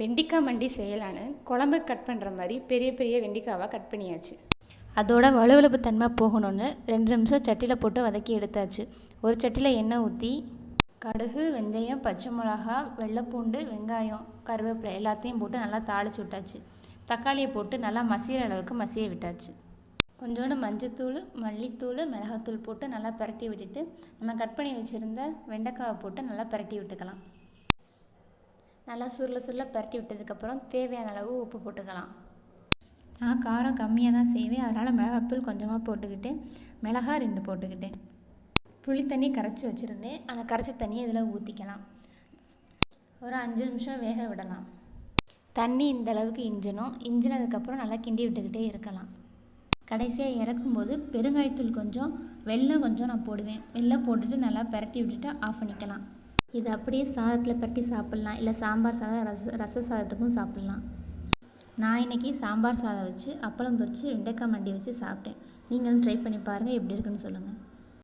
வெண்டிக்காய் மண்டி செய்யலான்னு குழம்பு கட் பண்ணுற மாதிரி பெரிய பெரிய வெண்டிக்காவாக கட் பண்ணியாச்சு. அதோட வலுவலுப்பு தன்மை போகணும்னு ரெண்டு நிமிஷம் சட்டியில் போட்டு வதக்கி எடுத்தாச்சு. ஒரு சட்டியில் எண்ணெய் ஊற்றி கடுகு வெந்தயம் பச்சை மிளகா வெள்ளைப்பூண்டு வெங்காயம் கருவேப்பிலை எல்லாத்தையும் போட்டு நல்லா தாளிச்சு விட்டாச்சு. தக்காளியை போட்டு நல்லா மசிகிற அளவுக்கு மசிய விட்டாச்சு. கொஞ்சோண்டு மஞ்சத்தூள் மல்லித்தூள் மிளகாத்தூள் போட்டு நல்லா பிரட்டி விட்டுட்டு நம்ம கட் பண்ணி வச்சுருந்த வெண்டைக்காவை போட்டு நல்லா பிரட்டி விட்டுக்கலாம். நல்லா சுருள சுருள பிரட்டி விட்டதுக்கப்புறம் தேவையான அளவு உப்பு போட்டுக்கலாம். நான் காரம் கம்மியாக தான் செய்வேன். அதனால் மிளகாத்தூள் கொஞ்சமாக போட்டுக்கிட்டு மிளகா ரெண்டு போட்டுக்கிட்டேன் புளி தண்ணி கரைச்சி வச்சுருந்தேன். அந்த கரைச்ச தண்ணியை இதில் ஊற்றிக்கலாம் ஒரு அஞ்சு நிமிஷம் வேக விடலாம். தண்ணி இந்த அளவுக்கு இஞ்சணும். இஞ்சினதுக்கப்புறம் நல்லா கிண்டி விட்டுக்கிட்டே இருக்கலாம். கடைசியாக இறக்கும்போது பெருங்காயத்தூள் கொஞ்சம் வெல்லம் கொஞ்சம் நான் போடுவேன். வெல்லம் போட்டுட்டு நல்லா பிரட்டி விட்டுட்டு ஆஃப் பண்ணிக்கலாம். இது அப்படியே சாதத்தில் பிரட்டி சாப்பிட்லாம். இல்லை சாம்பார் சாதம் ரச ரச சாதத்துக்கும் சாப்பிட்லாம். நான் இன்னைக்கு சாம்பார் சாதம் வச்சு அப்பளம் பொரித்து வெண்டைக்காய் மண்டி வச்சு சாப்பிட்டேன். நீங்களும் ட்ரை பண்ணி பாருங்கள் எப்படி இருக்குன்னு சொல்லுங்கள்